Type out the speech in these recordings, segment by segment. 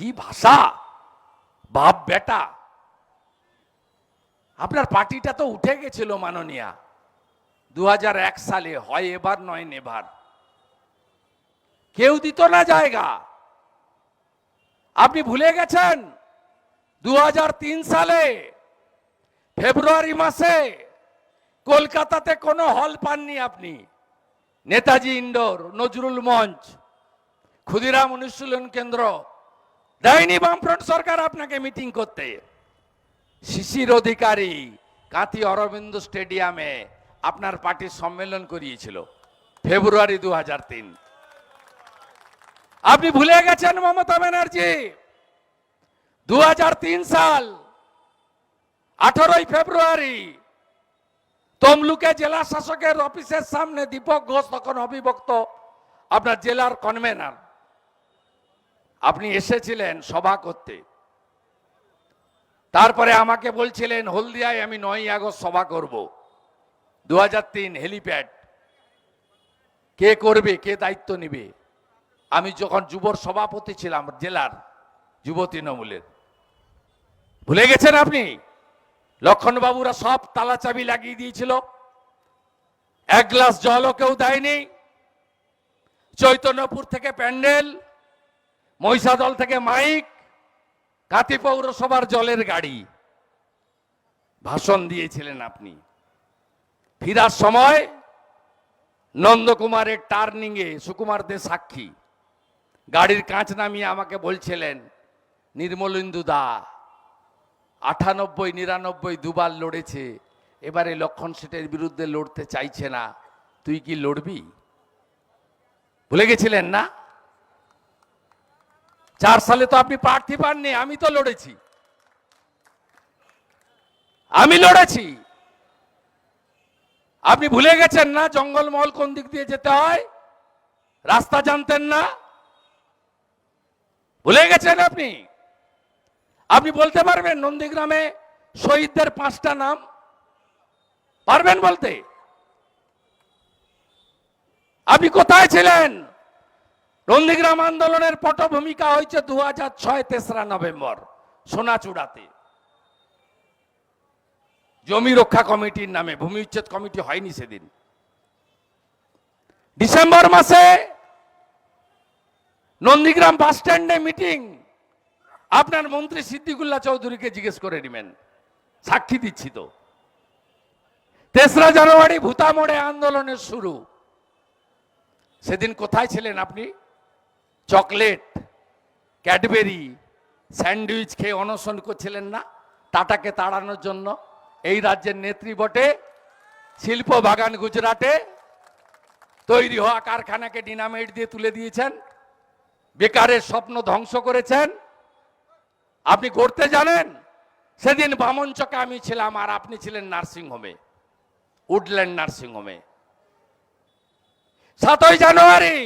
কি ভাষা? বাপ বেটা। আপনার পার্টিটা তো উঠে গেছিল মাননীয়া। দু হাজার এক সালে, হয় এবার নয় নেবার কেউ দিত না জায়গা। আপনি ভুলে গেছেন? দু হাজার তিন সালে, ফেব্রুয়ারি মাসে কলকাতাতে কোনো হল পাননি আপনি। নেতাজি ইন্ডোর, নজরুল মঞ্চ, ক্ষুদিরাম অনুশীলন কেন্দ্র। দেয়নি বামফ্রন্ট সরকার আপনাকে মিটিং করতে। শিশির অধিকারী কাঁথি অরবিন্দ স্টেডিয়ামে আপনার পার্টির সম্মেলন করিয়েছিল, ফেব্রুয়ারি দুহাজার তিন। আপনি ভুলে গেছেন মমতা ব্যানার্জি দু হাজার তিন সাল, আঠারোই ফেব্রুয়ারি, তমলুকে জেলা শাসকের অফিসের সামনে দীপক ঘোষ তখন অবিভক্ত, আপনার জেলার কনভেনার আপনি এসেছিলেন সভা করতে। তারপরে আমাকে বলছিলেন, হলদিয়ায় আমি নয় আগস্ট সভা করব। দু হাজার তিন হেলিপ্যাড। কে করবে, কে দায়িত্ব নেবে? আমি যখন যুবর সভাপতি ছিলাম জেলার, যুব তৃণমূলের। ভুলে গেছেন আপনি? লক্ষণবাবুরা সব তালা চাবি লাগিয়ে দিয়েছিল। এক গ্লাস জলও কেউ দেয়নি। চৈতন্যপুর থেকে প্যান্ডেল মহিষাদল থেকে মাইক, কাতি পৌরসভার জলের গাড়ি। ভাষণ দিয়েছিলেন আপনি। ফিরার সময় নন্দকুমারের টার্নিংয়ে সুকুমার দে সাক্ষী। গাড়ির কাঁচ নামিয়ে আমাকে বলছিলেন নির্মলেন্দু দা, আটানব্বই, নিরানব্বই দুবার লড়েছে। এবারে লক্ষণ সেটের বিরুদ্ধে লড়তে চাইছে না। তুই কি লড়বি? ভুলে গেছিলেন না? চার সালে তো আপনি প্রার্থী পাননি, আমি তো লড়েছি। আমি লড়েছি। আপনি ভুলে গেছেন না জঙ্গলমহল কোন দিক দিয়ে যেতে হয়? রাস্তা জানতেন না? ভুলে গেছেন আপনি? আপনি বলতে পারবেন নন্দীগ্রামে শহীদদের পাঁচটা নাম? পারবেন বলতে? আপনি কোথায় ছিলেন? নন্দীগ্রাম আন্দোলনের পটভূমিকা হয়েছে দু হাজার ছয় তেসরা নভেম্বর, সোনাচূড়াতে। জমি রক্ষা কমিটির নামে, ভূমি উচ্ছেদ কমিটি হয়নি সেদিন। ডিসেম্বর মাসে নন্দীগ্রাম বাস স্ট্যান্ডে মিটিং। আপনার মন্ত্রী সিদ্দিকুল্লাহ চৌধুরীকে জিজ্ঞেস করে নেবেন। সাক্ষী দিচ্ছি তো। তেসরা জানুয়ারি ভূতা মোড়ে আন্দোলনের শুরু। সেদিন কোথায় ছিলেন আপনি? চকলেট, ক্যাডবেরি, স্যান্ডউইচ খেয়ে অনশন করছিলেন না টাটাকে তাড়ানোর জন্য এই রাজ্যের নেত্রী বটে শিল্প বাগান গুজরাটে তৈরি হওয়া কারখানাকে ডিনামাইট দিয়ে তুলে দিয়েছেন, বেকারের স্বপ্ন ধ্বংস করেছেন। আপনি করতে জানেন, সেদিন বামনচকে আমি ছিলাম আর আপনি ছিলেন নার্সিং হোমে উডল্যান্ড নার্সিং হোমে সাতই জানুয়ারি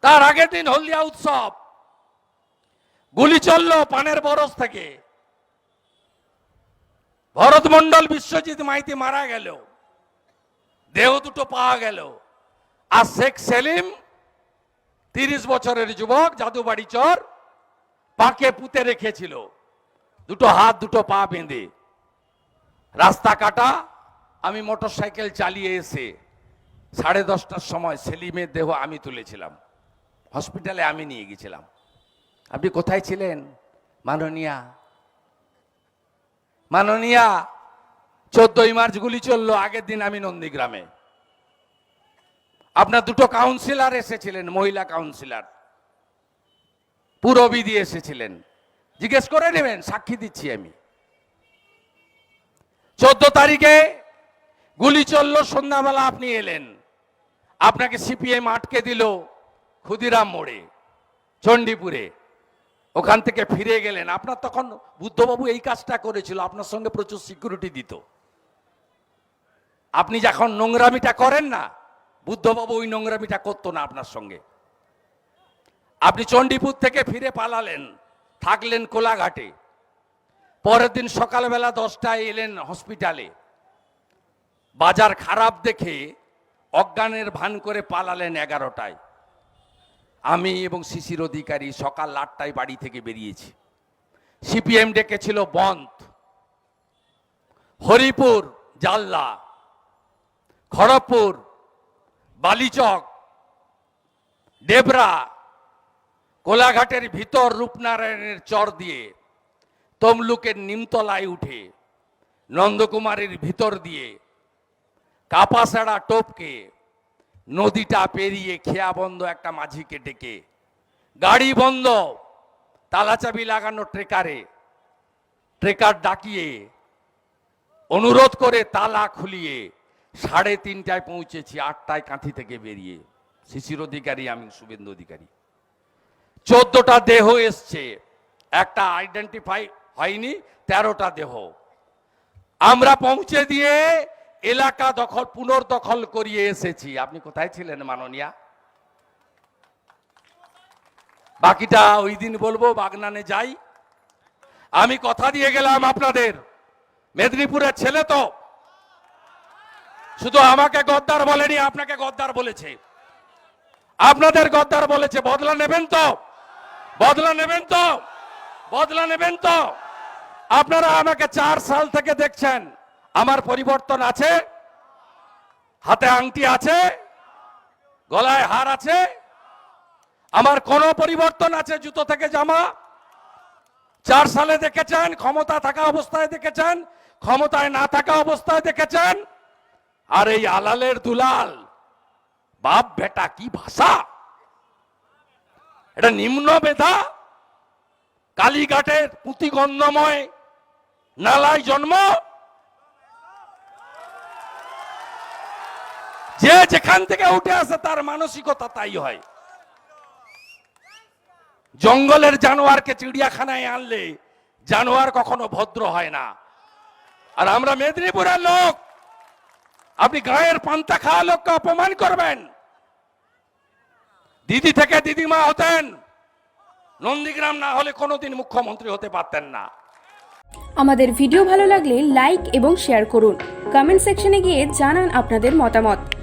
তার আগের দিন হলদিয়া উৎসব। গুলি চলল পানের বরস থেকে। ভরত মন্ডল বিশ্বজিৎ মাইতি মারা গেল। দেহ দুটো পাওয়া গেল। আর শেখ সেলিম, তিরিশ বছরের যুবক, জাদুবাড়ি চর, পাকে পুঁতে রেখেছিল। দুটো হাত, দুটো পা বেঁধে। রাস্তা কাটা, আমি মোটর সাইকেল চালিয়ে এসে সাড়ে দশটার সময় সেলিমের দেহ আমি তুলেছিলাম। হসপিটালে আমি নিয়ে গেছিলাম। আপনি কোথায় ছিলেন? মাননীয়া। মাননীয়া, চোদ্দই মার্চ গুলি চলল, আগের দিন আমি নন্দীগ্রামে। আপনার দুটো কাউন্সিলর এসেছিলেন, মহিলা কাউন্সিলর পুরবিধি এসেছিলেন। জিজ্ঞেস করে নেবেন, সাক্ষী দিচ্ছি আমি। চোদ্দ তারিখে গুলি চলল, সন্ধ্যাবেলা আপনি এলেন। আপনাকে সিপিএম আটকে দিল। ক্ষুদিরাম মোড়ে চণ্ডীপুরে, ওখান থেকে ফিরে গেলেন। আপনার তখন বুদ্ধবাবু এই কাজটা করেছিল, আপনার সঙ্গে প্রচুর সিকিউরিটি দিত। আপনি যখন নোংরামিটা করেন না, বুদ্ধবাবু ওই নোংরামিটা করতো না আপনার সঙ্গে। আপনি চণ্ডীপুর থেকে ফিরে পালালেন, থাকলেন কোলাঘাটে। পরের দিন সকালবেলা দশটায় এলেন হসপিটালে। বাজার খারাপ দেখে অজ্ঞানের ভান করে পালালেন এগারোটায়। আমি এবং শিশির অধিকারী সকাল আটটায় বাড়ি থেকে বেরিয়েছি। সিপিএম ডেকেছিল বন্ধ। হরিপুর জাল্লা খড়গপুর, বালিচক, ডেবরা। কোলাঘাটের ভিতর রূপনারায়ণের চর দিয়ে তমলুকের নিমতলায় উঠে নন্দকুমারের ভিতর দিয়ে কাপাসাড়া টোপকে নদীটা পেরিয়ে খেয়া বন্ধ একটা মাঝিকে ডেকে, গাড়ি বন্ধ, তালাচাবি লাগানো ট্রেকারে। ট্রেকার ডাকিয়ে, অনুরোধ করে তালা খুলিয়ে সাড়ে তিনটায় পৌঁছেছি, আটটায় কাঁথি থেকে বেরিয়ে। শিশির অধিকারী, আমি শুভেন্দু অধিকারী। চোদ্দটা দেহ এসছে, একটা আইডেন্টিফাই হয়নি, তেরোটা দেহ। আমরা পৌঁছে দিয়ে এলাকা দখল, পুনর্দখল করিয়ে এসেছি। আপনি কোথায় ছিলেন, মাননীয়া? বাকিটা ওই দিন বলব, বাগনানে যাই। আমি কথা দিয়ে গেলাম আপনাদের। মেদিনীপুরের ছেলে তো। শুধু আমাকে গদ্দার বলেনি, আপনাকে গদ্দার বলেছে। আপনাদের গদ্দার বলেছে, বদলা নেবেন তো। বদলা নেবেন তো। বদলা নেবেন তো। আপনারা আমাকে চার সাল থেকে দেখছেন। আমার পরিবর্তন আছে, হাতে আংটি আছে, গলায় হার আছে, আমার কোন পরিবর্তন আছে, জুতো থেকে জামা। চার সালে দেখেছেন, ক্ষমতা থাকা অবস্থায় দেখেছেন, ক্ষমতায় না থাকা অবস্থায় দেখেছেন। আর এই আলালের দুলাল, বাপ বেটা কি ভাষা? এটা নিম্ন বেধা কালীঘাটের পুঁতিগন্ধময় নালায় জন্ম। যে যেখান থেকে উঠে আসে, তার মানসিকতা তাই হয়। জঙ্গলের জানোয়ারকে চিড়িয়াখানায় আনলে জানোয়ার কখনো ভদ্র হয় না। আর আমরা মেদিনীপুরের লোক, আপনি গায়ের পান্তা খাওয়া লোককে অপমান করবেন। দিদি থেকে দিদিমা হতেন, নন্দীগ্রাম না হলে কোনোদিন মুখ্যমন্ত্রী হতে পারতেন না। আমাদের ভিডিও ভালো লাগলে লাইক এবং শেয়ার করুন। কমেন্ট সেকশনে গিয়ে জানান আপনাদের মতামত।